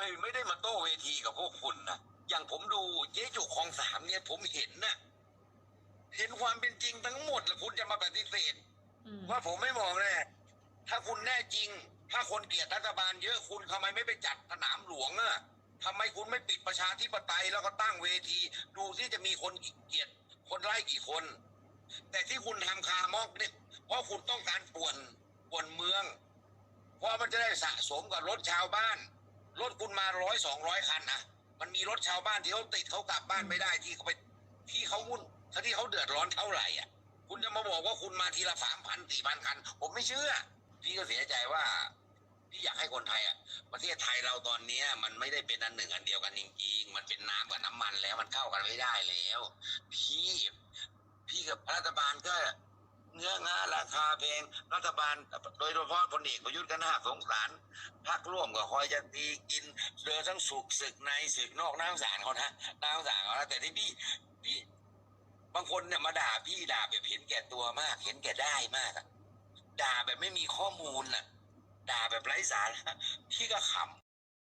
ไม่ไม่ได้มาโต้เวทีกับพวกคุณนะอย่างผมดูเจ๊จุกคลองสามเนี่ยผมเห็นนะเห็นความเป็นจริงทั้งหมดแล้วคุณจะมาปฏิเสธอืมว่าผมไม่มองแน่ถ้าคุณแน่จริง ถ้าคนเกลียดรัฐบาลเยอะคุณทำไมไม่ไปจัดสนามหลวงอะทำไมคุณไม่ปิดประชาธิปไตยแล้วก็ตั้งเวที ดูที่จะมีคนเกลียดคนไล่กี่คน แต่ที่คุณทำคาร์มอกเนี่ยเพราะคุณต้องการป่วนป่วนเมือง เพราะมันจะได้สะสมกับรถชาวบ้าน รถคุณมาร้อยสองร้อยคันนะมันมีรถชาวบ้านที่เขาติดเขากลับบ้านไม่ได้ที่เขาไปที่เขาวุ่นที่เขาเดือดร้อนเท่าไหร่อะ คุณจะมาบอกว่าคุณมาทีละสามพันสี่พันคัน ผมไม่เชื่อ พี่ก็เสียใจว่าพี่อยากให้คนไทยอะ ประเทศไทยเราตอนเนี้ย มันไม่ได้เป็นอันหนึ่งอันเดียวกันจริงๆ มันเป็นน้ำกับน้ำมันแล้วมันเข้ากันไม่ได้แล้ว พี่ พี่กับรัฐบาล เนื้องาราคาแพงรัฐบาล โดยเฉพาะพลเอกประยุทธ์ก็น่าสงสารพักร่วมก็คอยจะตีกินเดินทั้งสุกศึกในศึกนอกน่าสารเขานะน่าสารเขานะแต่ที่พี่พี่บางคนเนี่ยมาด่าพี่ด่าแบบเห็นแก่ตัวมาก เห็นแก่ได้มากอะด่าแบบไม่มีข้อมูลน่ะ ด่าแบบไร้สาระพี่ก็ขำ